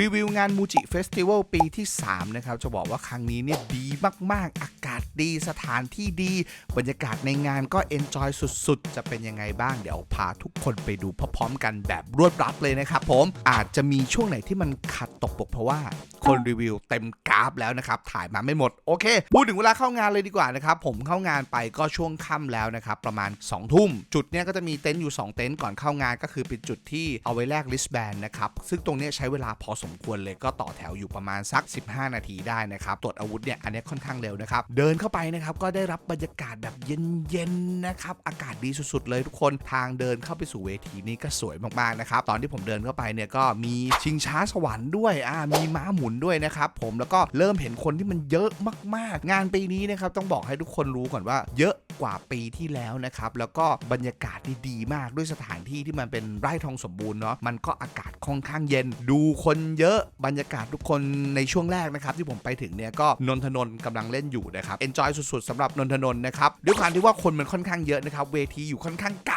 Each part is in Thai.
รีวิวงานมูจิเฟสติวัลปีที่ 3 นะครับ จะบอกว่าครั้งนี้เนี่ยดีมาก ๆ อากาศดีสถานที่ดี บรรยากาศในงานก็เอนจอยสุด ๆ จะเป็นยังไงบ้างเดี๋ยวพาทุกคนไปดูพร้อมๆกันแบบรวดรัดเลยนะครับผมอาจจะมีช่วงไหนที่มันขัดตกบกเพราะว่าคนรีวิวเต็มกราฟแล้วนะครับ ถ่ายมาไม่หมด โอเค พูดถึงเวลาเข้างานเลยดีกว่านะครับ ผมเข้างานไปก็ช่วงค่ำแล้วนะครับ ประมาณ2ทุ่ม จุดเนี้ยก็จะมีเต็นท์อยู่ 2 เต็นท์ก่อนเข้างานก็คือเป็นจุดที่เอาไว้แลกลิสแบนนะครับ ซึ่งตรงเนี้ยใช้เวลาพอสมควรเลยก็ต่อแถวอยู่ประมาณสัก 15 นาทีได้นะครับ ตรวจอาวุธเนี่ยอันนี้ค่อนข้างเร็วนะครับเดินเข้าไปนะครับก็ได้รับบรรยากาศแบบเย็นๆนะครับอากาศดีสุดๆเลยทุกคนทางเดินเข้าไปสู่เวทีนี้ก็สวยมากๆนะครับตอนที่ผมเดินเข้าไปเนี่ยก็มีชิงช้าสวรรค์ด้วยอ่ามีม้าหมุนด้วยนะครับผมแล้วก็เริ่มเห็นคนที่มันเยอะมากๆ งานปีนี้นะครับต้องบอกให้ทุกคนรู้ก่อนว่าเยอะ กว่าปีที่แล้วนะครับ แล้วก็บรรยากาศนี่ดีมากด้วยสถานที่ที่มันเป็นไร่ทองสมบูรณ์เนาะมันก็อากาศค่อนข้างเย็น ดูคนเยอะบรรยากาศทุกคนในช่วงแรกนะครับ ที่ผมไปถึงเนี่ยก็นนทนนท์กำลังเล่นอยู่นะครับเอนจอยสุดๆสำหรับนนทนนท์นะครับด้วยความที่ว่าคนมันค่อนข้างเยอะนะครับเวทีอยู่ค่อนข้างไกล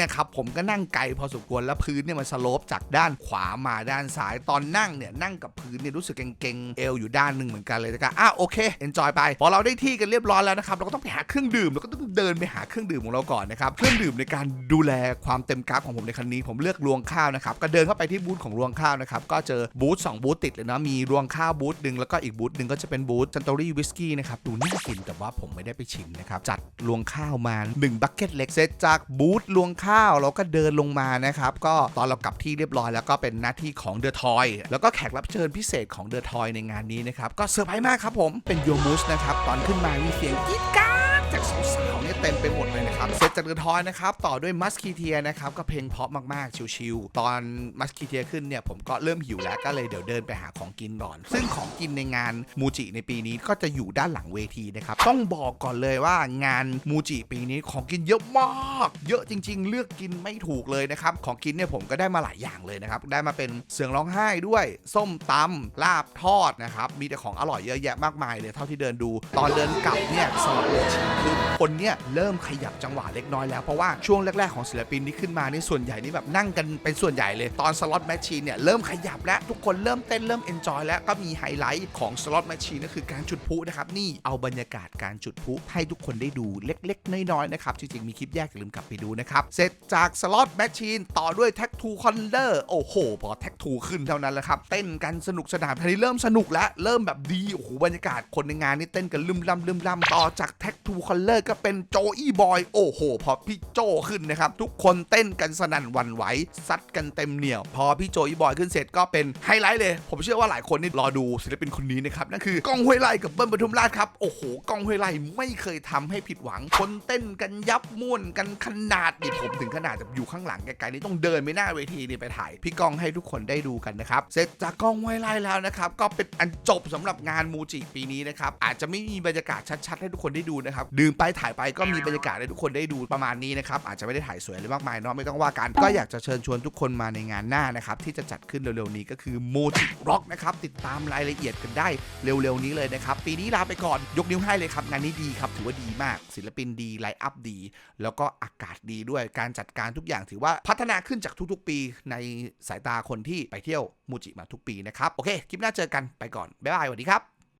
นะครับผมก็นั่งไกลพอสมควรแล้วพื้นเนี่ยมันสโลปจากด้านขวามาด้านซ้ายตอนนั่งเนี่ยนั่งกับพื้นเนี่ยรู้สึกเก่งๆเอวอยู่ด้านหนึ่งเหมือนกันเลยนะครับอะโอเคเอนจอยไปพอเราได้ที่กันเรียบร้อยแล้วนะครับเราก็ต้องไปหาเครื่องดื่มเราก็ต้องเดินไปหาเครื่องดื่มของเราก่อนนะครับเครื่องดื่มในการดูแลความเต็มกราฟของผมในครั้งนี้ผมเลือกรวงข้าวนะครับก็เดินเข้าไปที่บูธของรวงข้าวนะครับก็เจอบูธสองบูธติดเลยนะมีรวงข้าวบูธหนึ่งแล้วก็อีกบูธหนึ่งก็จะเป็นบูธจันตอรี่วิสกี้นะครับดูน่ากินแต่ว่าผมไม่ได้ไปชิมนะครับจัดรวงข้าวมา1บักเก็ตเล็กเซตจากบูธรวงข้าวเราก็เดินลงมานะครับ ก็ตอนเรากลับที่เรียบร้อยแล้วก็เป็นหน้าที่ของเดอะทอยแล้วก็แขกรับเชิญพิเศษของเดอะทอยในงานนี้นะครับ ก็เซอร์ไพรส์มากครับผมเป็นโยมูสนะครับตอนขึ้นมามีเสียงกรี๊ดกรา จากสาวๆเนี่ยเต็มไปหมดเลยนะครับเสร็จากเดอทอยนะครับต่อด้วยมัสคีเทียนะครับก็เพลงเพราะมากๆชิวๆตอนมัสคีเทียขึ้นเนี่ยผมก็เริ่มหิวแล้วก็เลยเดี๋ยวเดินไปหาของกินก่อน ซึ่งของกินในงานมูจิในปีนี้ก็จะอยู่ด้านหลังเวทีนะครับต้องบอกก่อนเลยว่างานมูจิปีนี้ของกินเยอะมาก เยอะจริง ๆ เลือกกินไม่ถูกเลยนะครับของกินเนี่ยผมก็ได้มาหลายอย่างเลยนะครับได้มาเป็นเสืองร้องไห้ด้วย ส้มตำลาบทอดนะครับมีแต่ของอร่อยเยอะแยะมากมายเลยเท่าที่เดินดู ตอนเดินกลับเนี่ยสลับเลยชิคือคนเนี่ยเริ่มขยับจังหวะเล็กน้อยแล้ว เพราะว่าช่วงแรก ๆ ของศิลปินที่ขึ้นมานี่ส่วนใหญ่นี่แบบนั่งกันเป็นส่วนใหญ่เลยตอนสล็อตแมชชีนเนี่ยเริ่มขยับแล้วทุกคนเริ่มเต้นเริ่มเอนจอยแล้วก็มีไฮไลท์ของสล็อตแมชชีนก็คือการจุดพลุนะครับนี่เอาบรรยากาศการจุดพลุให้ทุกคนได้ดูเล็ก ๆ น้อยๆนะครับจริงๆมีคลิปแยกอย่าลืมกลับไปดูนะครับเสร็จจากสล็อตแมชชีนต่อด้วยแท็กทูคอนเลอร์โอ้โหพอแท็กทูขึ้นเท่านั้นแหละครับเต้นกันสนุกสนานทีนี้เริ่มสนุกแล้วเริ่มแบบดีโอ้โหบรรยากาศคนในงานนี่เต้นกันลืมล่ำลืมล่ำต่อจากแท็กทูคอนเลอร์ก็เป็นโจอี้บอยโอ้โห พอพี่โจขึ้นนะครับ ทุกคนเต้นกันสนั่นวันไหวซัดกันเต็มเหนียว พอพี่โจอี้บอยขึ้นเสร็จก็เป็นไฮไลท์เลย ผมเชื่อว่าหลายคนนี่รอดูศิลปินคนนี้นะครับนั่นคือกองห้วยไร่กับเบิ้ลปทุมราชครับโอ้โหกองห้วยไร่ไม่เคยทำให้ผิดหวัง คนเต้นกันยับม่วนกันขนาดนี่ผมถึงขนาดแบบอยู่ข้างหลังไกลๆนี่ต้องเดินไปหน้าเวทีนี่ไปถ่าย พี่กองให้ทุกคนได้ดูกันนะครับเสร็จจากกองห้วยไร่แล้วนะครับก็เป็นอันจบสำหรับงานมูจิปีนี้นะครับอาจจะไม่มีบรรยากาศชัดๆให้ทุกคนได้ดูนะครับดื่มไปถ่ายไปก็มีบรรยากาศให้ทุกคนได้ดูประมาณนี้นะครับอาจจะไม่ได้ถ่ายสวยอะไรมากมายเนาะไม่ต้องว่ากันก็อยากจะเชิญชวนทุกคนมาในงานหน้านะครับที่จะจัดขึ้นเร็วๆนี้ก็คือโมจิร็อกนะครับติดตามรายละเอียดกันได้เร็วๆนี้เลยนะครับปีนี้ลาไปก่อนยกนิ้วให้เลยครับงานนี้ดีครับถือว่าดีมาก ศิลปินดีไลฟ์อัพดี แล้วก็อากาศดีด้วยการจัดการทุกอย่างถือว่าพัฒนาขึ้นจากทุกๆ ปีในสายตาคนที่ไปเที่ยวมูจิมาทุกปีนะครับโอเคคลิปหน้าเจอกันไปก่อนบ๊ายบายสวัสดีครับ